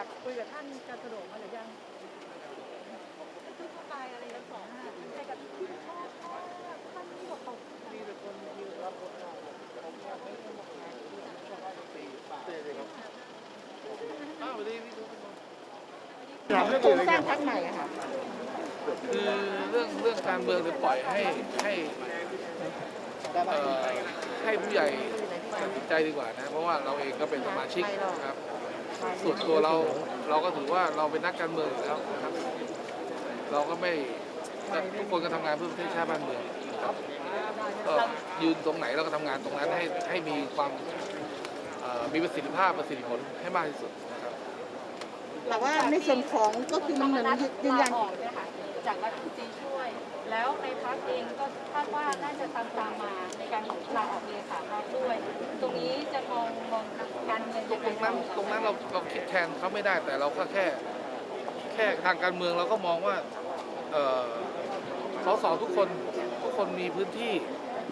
ากคุยกับท่านจะสะดมาหรือยังทุกไปอะไรกันสองให้กับชอบชอบท่านที่บอกตกมีแต่คนยืนรับรถได้ผมชอยากให้คนมาขายชาวบ้านสี่บาทเลยครับอ้าววันนี้พี่ทุกคนโครงสร้างพักใหม่อะค่ะคือเรื่องเรื่องการเมืองเนี่ยปล่อยให้ให้ให้ผู้ใหญ่ตัดสินใจดีกว่านะ เพราะว่าเราเองก็เป็นสมาชิกครับ ส่วนตัวเราเราก็ถือว่าเราเป็นนักการเมืองอยู่แล้วนะครับ เราก็ไม่ทุกคนก็ทำงานเพื่อประเทศชาติบ้านเมืองครับก็ยืนตรงไหนเราก็ทำงานตรงนั้นให้ให้มีความเอ่อมีประสิทธิภาพประสิทธิผลให้มากที่สุดนะครับ แต่ว่าในส่วนของก็คือมันเหมือนยืนยัน ออกเนี่ยค่ะจากรัฐมนตรีช่วย แล้วในพักเองก็คาดว่าน่าจะตามตามมา การลาออกเลขาพักด้วย ตรงนี้จะมองมองการเมืองตรงนั้นตรงนั้นเราเราคิดแทนเขาไม่ได้แต่เราก็แค่ แค่ทางการเมืองเราก็มองว่าเออสสทุกคนทุกคนมีพื้นที่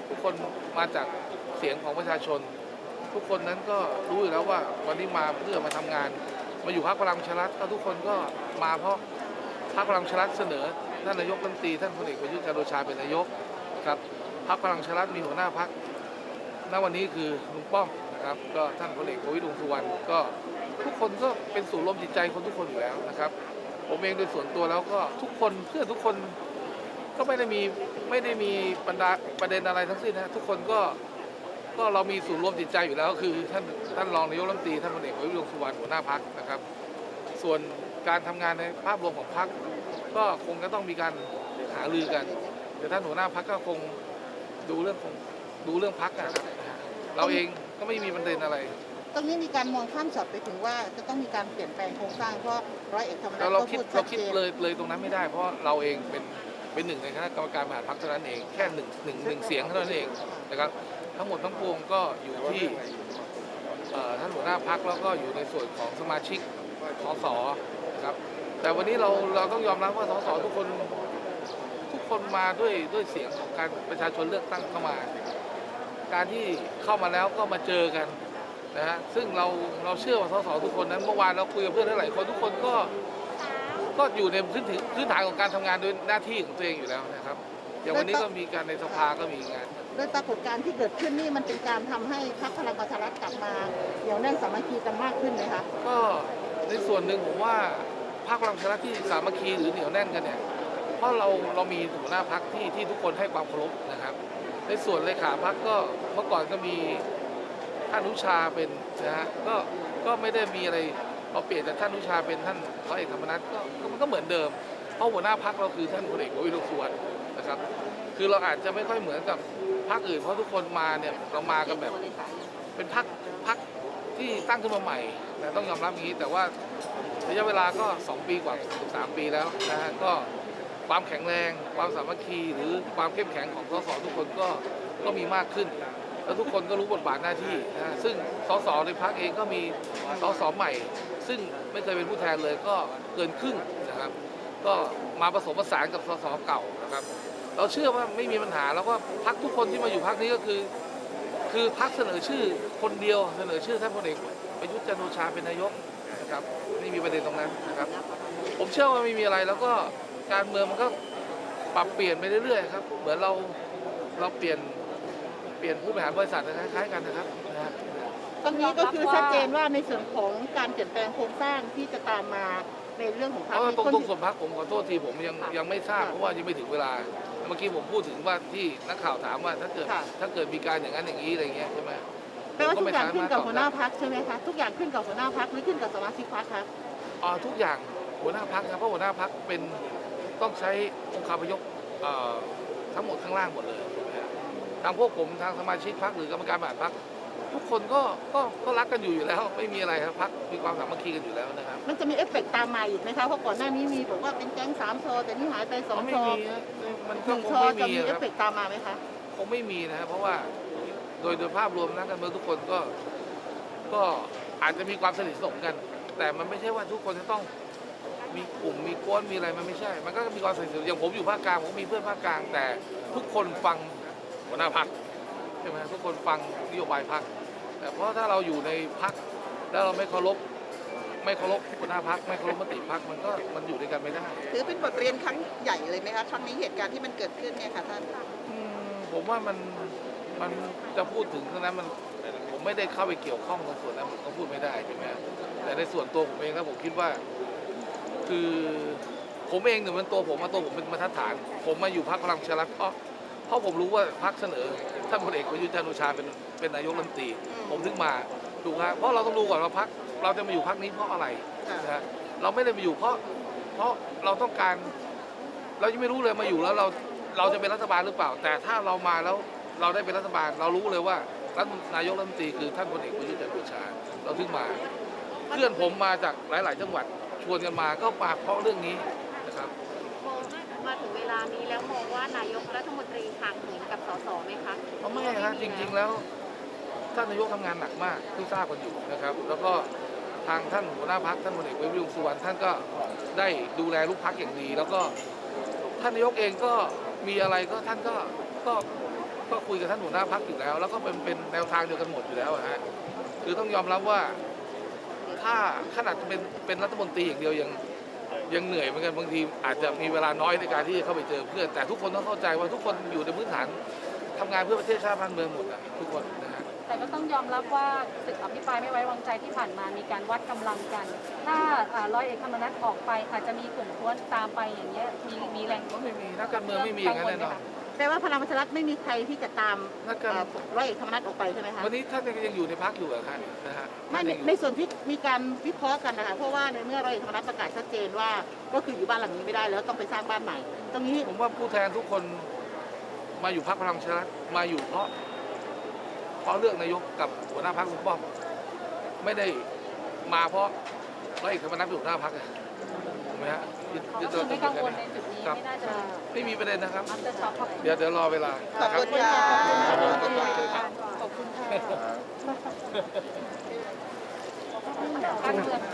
ทุกคนมาจากเสียงของประชาชน ทุกคนนั้นก็รู้อยู่แล้วว่าวันนี้มาเพื่อมาทำงาน มาอยู่พรรคพลังชารัฐก็ทุกคนก็มาเพราะพรรคพลังชารัฐเสนอท่านนายกรัฐมนตรีท่านพลเอกประยุทธ์จันทร์โอชาเป็นนายกครับ พรรคพลังชารัฐมีหัวหน้าพรรคณวันนี้คือลุงป้อมนะครับก็ท่านพลเอกประวิตรวงสุวรรณก็ทุกคนก็เป็นศูนย์รวมจิตใจคนทุกคนอยู่แล้วนะครับ ผมเองโดยส่วนตัวแล้วก็ทุกคนเพื่อนทุกคนก็ไม่ได้มีไม่ได้มีบรรดาประเด็นอะไรทั้งสิ้นนะทุกคนก็ก็เรามีศูนย์รวมจิตใจอยู่แล้ว คือท่านท่านรองนายกรัฐมนตรีท่านพลเอกประวิตรวงสุวรรณหัวหน้าพักนะครับ ส่วนการทำงานในภาพรวมของพักก็คงจะต้องมีการหารือกันเดี๋ยวท่านหัวหน้าพักก็คง ดูเรื่องของดูเรื่องพักนะครับเราเองก็ไม่มีประเด็นอะไร ตรงนี้มีการมองข้ามช็อตไปถึงว่าจะต้องมีการเปลี่ยนแปลงโครงสร้างเพราะร้อยเอกธรรมนัเราฐเราก็คิดพูดชัเราดคิดเจนเลยเลยตรงนั้นไม่ได้ เพราะเราเองเป็นเป็นหนึ่งในคณะกรรมการบริหารพรรคเท่านั้นเองแค่หนึ่งหนึ่งหนึ่งเสียงเท่านั้นเองนะครับทั้งหมดทั้งปวงก็อยู่ที่เอ่อท่านหัวหน้าพักแล้วก็อยู่ในส่วนของสมาชิกสสนะครับแต่วันนี้เราเราต้องยอมรับว่าสสทุกคนทุก คนมาด้วยด้วยเสียงของการประชาชนเลือกตั้งเข้ามา การที่เข้ามาแล้วก็มาเจอกันนะฮะซึ่งเราเราเชื่อว่าสสทุกคนนั้นเมื่อวานเราคุยกับเพื่อนหลายคนทุกคนก็ก็อยู่ในพื้นที่พื้นฐานของการทำงานโดยหน้าที่ของตัวเองอยู่แล้วนะครับอย่างวันนี้ก็มีการในสภาก็มีงานโดยปรากฏการณ์ที่เกิดขึ้นนี่มันเป็นการทำให้พรรคพลังประชารัฐกลับมาเหนียวแน่นสามัคคีกันมากขึ้นไหมคะก็ในส่วนหนึ่งผมว่าพรรคพลังประชารัฐที่สามัคคีหรือเหนียวแน่นกันเนี่ย เพราะเราเรามีหัวหน้าพักที่ที่ทุกคนให้ความเคารพนะครับ ในส่วนเลขาพักก็เมื่อก่อนก็มีท่านนุชาเป็นนะฮะก็ก็ไม่ได้มีอะไรพอเปลี่ยนจากท่านนุชาเป็นท่านร้อยเอกธรรมนัฐก็ก็มันก็เหมือนเดิม เพราะหัวหน้าพักเราคือท่านพลเอกประวิตรวงษ์สุวรรณนะครับ คือเราอาจจะไม่ค่อยเหมือนกับพรรคอื่นเพราะทุกคนมาเนี่ยเรามากันแบบ เป็นพักพักที่ตั้งขึ้นมาใหม่แต่ต้องยอมรับอย่างนี้แต่ว่าระยะเวลาก็ 2 ปีกว่าสามปีแล้วนะฮะก็ ความแข็งแรง ความสามัคคีหรือความเข้มแข็งของสสทุกคนก็ก็มีมากขึ้น แล้วทุกคนก็รู้บทบาทหน้าที่นะซึ่งสสในพักเองก็มีสสใหม่ ซึ่งไม่เคยเป็นผู้แทนเลยก็เกินครึ่งนะครับ ก็มาผสมผสานกับสสเก่านะครับ เราเชื่อว่าไม่มีปัญหาแล้วก็พักทุกคนที่มาอยู่พักนี้ก็คือ คือพักเสนอชื่อคนเดียวเสนอชื่อท่านพลเอกประยุทธ์จันทร์โอชาเป็นนายกนะครับไม่มีประเด็นตรงนั้นนะครับ ผมเชื่อว่าไม่มีอะไรแล้วก็ การเมืองมันก็ปรับเปลี่ยนไปเรื่อยๆครับ เหมือนเราเราเปลี่ยนเปลี่ยนผู้บริหารบริษัทคล้ายๆกันนะครับนะฮะตรงนี้ก็คือชัดเจนว่าในส่วนของการเปลี่ยนแปลงโครงสร้างที่จะตามมาในเรื่องของพรรคเพราะว่าตรงคนตรงส่วนพักผมขอโทษทีผมยังยังไม่ทราบเพราะว่ายังไม่ถึงเวลา เมื่อกี้ผมพูดถึงว่าที่นักข่าวถามว่าถ้าเกิดถ้าเกิดมีการอย่างนั้นอย่างนี้อะไรเงี้ยใช่ไหมแปลว่าทุกอย่างขึ้นกับผมก็ไม่สามารถตอบได้หัวหน้าพรรคใช่ไหมคะทุกอย่างขึ้นกับหัวหน้าพรรคหรือขึ้นกับสมาชิกพรรคคะอ่าทุกอย่างหัวหน้าพักครับเพราะหัวหน้าพักเป็น ต้องใช้องค์คาพยพเอ่อทั้งหมดข้างล่างหมดเลยนะทางพวกผมทางสมาชิกพักหรือกรรมการบริหารพักทุกคนก็ก็ก็รักกันอยู่อยู่แล้ว ไม่มีอะไรครับพักมีความสามัคคีกันอยู่แล้วนะครับ มันจะมีเอฟเฟกต์ตามมาอีกไหมคะเพราะก่อนหน้านี้มีบอกว่าเป็นแก๊งสามโซแต่นี่หายไปสองไม่โซมีฮะมันหก็นึ่งคโซงไม่จะมีมีคเอรับฟเฟกต์ตามมาไหมคะคงไม่มีนะครับเพราะว่าโดยโดยภาพรวมนักการเมืองทุกคนก็ก็อาจจะมีความสนิทสนมกัน แต่มันไม่ใช่ว่าทุกคนจะต้อง มีกลุ่มมีกวนมีอะไรมันไม่ใช่ มันก็มีความสนิทสนมอย่างผมอยู่ภาคกลางผมก็มีเพื่อนภาคกลาง แต่ทุกคนฟังหัวหน้าพักใช่ไหมทุกคนฟังนโยบายพักแต่เพราะถ้าเราอยู่ในพักแล้วเราไม่เคารพไม่เคารพหัวหน้าพักไม่เคารพมติพักมันก็มันอยู่ด้วยกันไม่ได้ถือเป็นบทเรียนครั้งใหญ่เลยไหมคะครั้งนี้เหตุการณ์ที่มันเกิดขึ้นเนี่ยค่ะท่านอืมผมว่ามันมันจะพูดถึงตรงนั้นมันผมไม่ได้เข้าไปเกี่ยวข้องในส่วนนั้นผมก็พูดไม่ได้ใช่ไหมแต่ในส่วนตัวผมเองแล้วผมคิดว่า คือผมเองเนี่ยมันตัวผมมาตัวผมเป็นบรรทัดฐาน ผมมาอยู่พรรคพลังประชารัฐเพราะเพราะผมรู้ว่าพรรคเสนอท่านพลเอกประยุทธ์จันทร์โอชาเป็นเป็นนายกรัฐมนตรี ผมถึงมาถูกครับเพราะเราต้องรู้ก่อนว่าพรรคเราจะมาอยู่พรรคนี้เพราะอะไรค่ะนะฮะเราไม่ได้มาอยู่เพราะเพราะเราต้องการ เรายังไม่รู้เลยมาอยู่แล้วเราเราจะเป็นรัฐบาลหรือเปล่า แต่ถ้าเรามาแล้วเราได้เป็นรัฐบาล เรารู้เลยว่ารัฐนายกรัฐมนตรีคือท่านพลเอกประยุทธ์จันทร์โอชา เราถึงมา เพื่อนผมมาจากหลาย ๆ จังหวัด ชวนกันมาก็มาเพราะเรื่องนี้นะครับมองว่ามาถึงเวลานี้แล้วมองว่านายกรัฐมนตรีห่างเหินกับสสไหมคะเพราะไม่ฮะจริง ๆแล้วท่านนายกทำงานหนักมากที่ทราบกันอยู่นะครับ แล้วก็ทางท่านหัวหน้าพักท่านพลเอกประวิตรวงษ์สุวรรณท่านก็ได้ดูแลลูกพักอย่างดี แล้วก็ท่านนายกเองก็มีอะไรก็ท่านก็ก็ก็คุยกับท่านหัวหน้าพักอยู่แล้ว แล้วก็เป็นเป็นแนวทางเดียวกันหมดอยู่แล้วอะฮะคือต้องยอมรับว่าถ้าขนาดเป็นเป็นรัฐมนตรีอย่างเดียวยังยังเหนื่อยเหมือนกันบางทีอาจจะมีเวลาน้อยในการที่จะเข้าไปเจอเพื่อนแต่ทุกคนต้องเข้าใจว่าทุกคนอยู่ในพื้นฐานทำงานเพื่อประเทศชาติบ้านเมืองหมดอะทุกคนนะฮะแต่ก็ต้องยอมรับว่าศึกอภิปรายไม่ไว้วางใจที่ผ่านมามีการวัดกำลังกัน ถ้าอ่าร้อยเอกธรรมนัฐออกไปอาจจะมีกลุ่มท้วนตามไปอย่างเงี้ยมีมีแรงก็ไม่มีนักการเมืองไม่มีอย่างนั้นแน่นอน แต่ว่าพลังประชารัฐไม่มีใครที่จะตามนักการเอ่อร้อยเอกธรรมนัฐออกไปใช่ไหมคะวันนี้ท่านยังอยู่ในพักอยู่อะครับนะฮะไม่ในในส่วนที่มีการวิเคราะห์กันนะคะเพราะว่าในเมื่อร้อยเอกธรรมนัฐประกาศชัดเจนว่า ก็คืออยู่บ้านหลังนี้ไม่ได้แล้วต้องไปสร้างบ้านใหม่ ตรงนี้ผมว่าผู้แทนทุกคนมาอยู่พักพลังประชารัฐมาอยู่เพราะ เพราะเลือกนายกกับหัวหน้าพักลุงป้อมไม่ได้มาเพราะร้อยเอกธรรมนัฐเป็นหัวหน้าพักถูก ไหมฮะยึดยึดก็ตัวคือตไม่รงกังวลกันในจุดนี้ครับไม่น่าจะไม่มีประเด็นนะครับอัพเดทช็อปขอบคุณเดี๋ยวเดี๋ยวรอเวลาขอบคุณค่ะขอบคุณค่ะการเมือง